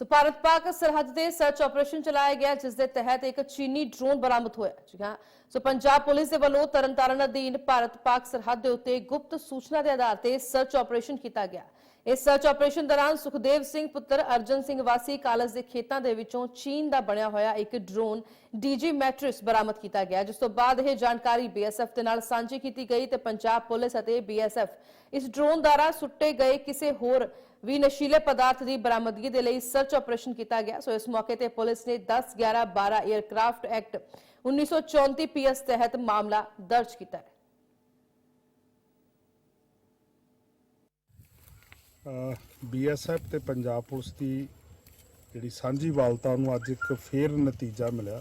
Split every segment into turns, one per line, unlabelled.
ਸੋ ਭਾਰਤ ਪਾਕ ਸਰਹੱਦ ਤੇ search operation ਚਲਾਇਆ ਗਿਆ, ਜਿਸ ਦੇ ਤਹਿਤ ਇੱਕ ਚੀਨੀ ਡਰੋਨ ਬਰਾਮਦ ਹੋਇਆ। ਜੀ ਹਾਂ ਸੋ ਪੰਜਾਬ ਪੁਲਿਸ ਦੇ ਵੱਲੋਂ ਤਰਨਤਾਰਨ ਅਧੀਨ ਭਾਰਤ ਪਾਕ ਸਰਹੱਦ ਦੇ ਉੱਤੇ ਗੁਪਤ ਸੂਚਨਾ ਦੇ ਆਧਾਰ ਤੇ ਸਰਚ ਆਪਰੇਸ਼ਨ ਕੀਤਾ ਗਿਆ। ਇਸ ਸਰਚ ਆਪਰੇਸ਼ਨ ਦੌਰਾਨ ਸੁਖਦੇਵ ਸਿੰਘ ਪੁੱਤਰ ਅਰਜਨ ਸਿੰਘ ਵਾਸੀ ਕਾਲਜ ਦੇ ਖੇਤਾਂ ਦੇ ਵਿੱਚੋਂ ਚੀਨ ਦਾ ਬਣਿਆ ਹੋਇਆ ਇੱਕ ਡਰੋਨ ਡੀਜੀ ਮੈਟ੍ਰਿਸ ਬਰਾਮਦ ਕੀਤਾ ਗਿਆ, ਜਿਸ ਤੋਂ ਬਾਅਦ ਇਹ ਜਾਣਕਾਰੀ ਬੀਐਸਐਫ ਦੇ ਨਾਲ ਸਾਂਝੀ ਕੀਤੀ ਗਈ ਤੇ ਪੰਜਾਬ ਪੁਲਿਸ ਅਤੇ ਬੀਐਸਐਫ ਇਸ ਡਰੋਨ ਦੁਆਰਾ ਸੁੱਟੇ ਗਏ ਕਿਸੇ ਹੋਰ ਵੀ ਨਸ਼ੀਲੇ ਪਦਾਰਥ ਦੀ ਬਰਾਮਦਗੀ ਦੇ ਲਈ ਸਰਚ ਆਪਰੇਸ਼ਨ ਕੀਤਾ ਗਿਆ। ਸੋ ਇਸ ਮੌਕੇ ਤੇ ਪੁਲਿਸ ਨੇ 10 11 12 에ਅਰਕ੍ਰਾਫਟ ਐਕਟ 1934 ਪੀਐਸ ਤਹਿਤ ਮਾਮਲਾ ਦਰਜ ਕੀਤਾ ਹੈ।
ਬੀਐਸਐਫ ਤੇ ਪੰਜਾਬ ਪੁਲਿਸ ਦੀ ਜਿਹੜੀ ਸਾਂਝੀ ਵਾਲਤਾ ਨੂੰ ਅੱਜ ਇੱਕ ਫੇਰ ਨਤੀਜਾ ਮਿਲਿਆ।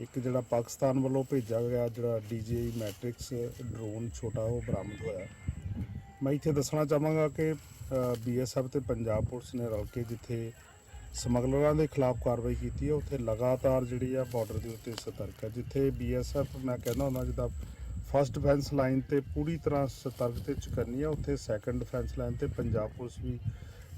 ਇੱਕ ਜਿਹੜਾ ਪਾਕਿਸਤਾਨ ਵੱਲੋਂ ਭੇਜਿਆ ਗਿਆ ਜਿਹੜਾ ਡੀਜੀਆਈ ਮੈਟ੍ਰਿਕਸ ਡਰੋਨ ਛੋਟਾ ਉਹ ਬਰਾਮਦ ਹੋਇਆ। ਮੈਂ ਇੱਥੇ ਦੱਸਣਾ ਚਾਹਾਂਗਾ ਕਿ ਬੀਐਸਐਫ ਤੇ ਪੰਜਾਬ ਪੁਲਿਸ ਨੇ ਰਲ ਕੇ ਜਿੱਥੇ ਸਮਗਲਰਾਂ ਦੇ ਖਿਲਾਫ ਕਾਰਵਾਈ ਕੀਤੀ ਹੈ, ਉੱਥੇ ਲਗਾਤਾਰ ਜਿਹੜੀ ਆ ਬਾਰਡਰ ਦੇ ਉੱਤੇ ਸਤਰਕ ਹੈ, ਜਿੱਥੇ ਬੀਐਸਐਫ ਮੈਂ ਕਹਿੰਦਾ ਹੁੰਦਾ ਜਿੱਦਾਂ ਫਸਟ ਡਿਫੈਂਸ ਲਾਈਨ ਤੇ ਪੂਰੀ ਤਰ੍ਹਾਂ ਸਤਰਕ ਤੇ ਚੁਕੰਨੀ ਆ, ਉੱਥੇ ਸੈਕੰਡ ਡਿਫੈਂਸ ਲਾਈਨ ਤੇ ਪੰਜਾਬ ਪੁਲਿਸ ਵੀ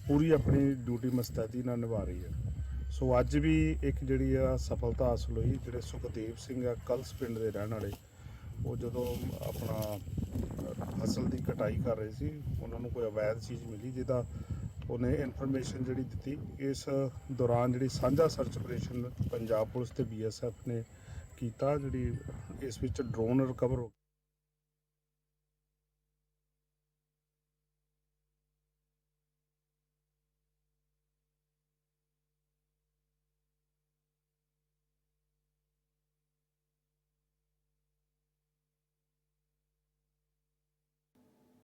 ਪੂਰੀ ਆਪਣੀ ਡਿਊਟੀ ਮਸਤੈਦੀ ਨਾਲ ਨਿਭਾ ਰਹੀ ਹੈ। ਸੋ ਅੱਜ ਵੀ ਇੱਕ ਜਿਹੜੀ ਆ ਸਫਲਤਾ ਹਾਸਲ ਹੋਈ, ਜਿਹੜੇ ਸੁਖਦੇਵ ਸਿੰਘ ਆ, ਕਲਸ ਪਿੰਡ ਦੇ ਰਹਿਣ ਵਾਲੇ, ਉਹ ਜਦੋਂ ਆਪਣਾ ਅਹ, ਫਸਲ ਦੀ ਕਟਾਈ ਕਰ ਰਹੇ ਸੀ ਉਹਨਾਂ ਨੂੰ ਕੋਈ ਅਵੈਧ ਚੀਜ਼ ਮਿਲੀ ਜਿਹਦਾ ਉਹਨੇ ਇਨਫੋਰਮੇਸ਼ਨ ਜਿਹੜੀ ਦਿੱਤੀ ਇਸ ਦੌਰਾਨ ਜਿਹੜੀ ਸਾਂਝਾ ਸਰਚ ਆਪਰੇਸ਼ਨ ਪੰਜਾਬ ਪੁਲਿਸ ਤੇ ਬੀਐਸਐਫ ਨੇ ਕੀਤਾ ਜਿਹੜੀ ਇਸ ਵਿੱਚ ਡਰੋਨ ਰਿਕਵਰ ਹੋ